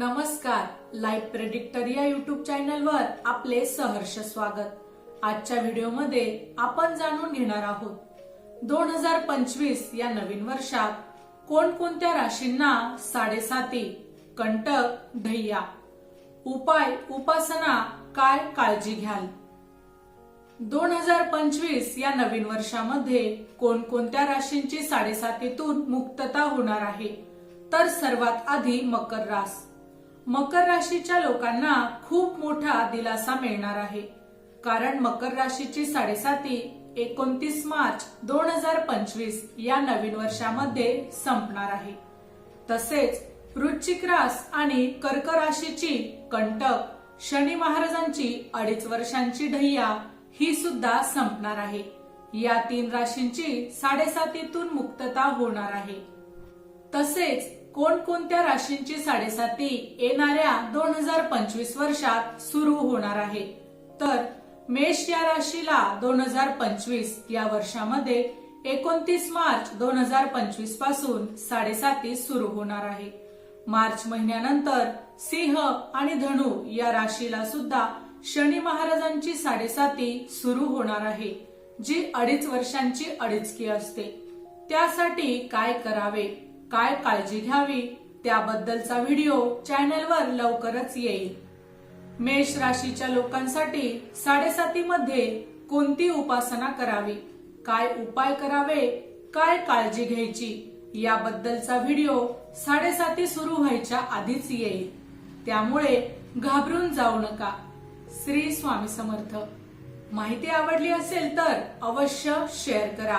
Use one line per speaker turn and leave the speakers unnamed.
नमस्कार live predictor या YouTube चॅनलवर आपले सहर्ष स्वागत. आजच्या व्हिडिओमध्ये आपण जाणून घेणार आहोत दोन हजार पंचवीस या नवीन वर्षात कोणकोणत्या राशींना साडेसाती कंटक ढय्या उपाय उपासना काय काळजी घ्याल? दोन हजार पंचवीस या नवीन वर्षामध्ये कोणकोणत्या राशींची साडेसातीतून मुक्तता होणार आहे? तर सर्वात आधी मकर रास. मकर राशीच्या लोकांना खूप मोठा दिलासा मिळणार आहे. कारण मकर राशीची साडेसाती एकोणतीस मार्च दोन हजार पंचवीस या नवीन वर्षामध्ये संपणार आहे. तसेच वृश्चिक रास आणि कर्क राशीची कंटक शनी महाराजांची अडीच वर्षांची ढय्या ही सुद्धा संपणार आहे. या तीन राशींची साडेसातीतून मुक्तता होणार आहे. तसेच कोणकोणत्या राशींची साडेसाती येणाऱ्या दोन हजार पंचवीस वर्षात सुरू होणार आहे? तर मेष या राशीला दोन हजार पंचवीस या वर्षामध्ये एकोणतीस मार्च दोन हजार पंचवीसपासून साडेसाती सुरू होणार आहे. मार्च महिन्यानंतर सिंह आणि धनु या राशीला सुद्धा शनी महाराजांची साडेसाती सुरू होणार आहे जी अडीच वर्षांची अडीचकी असते. त्यासाठी काय करावे? काय काळजी घ्यावी त्याबद्दलचा व्हिडिओ चॅनलवर लवकरच येईल. मेष राशीच्या लोकांसाठी साडेसातीमध्ये कोणती उपासना करावी? काय उपाय करावे? काय काळजी घ्यायची? याबद्दलचा व्हिडिओ साडेसाती सुरू व्हायच्या आधीच येईल. त्यामुळे घाबरून जाऊ नका. श्री स्वामी समर्थ. माहिती आवडली असेल तर अवश्य शेअर करा.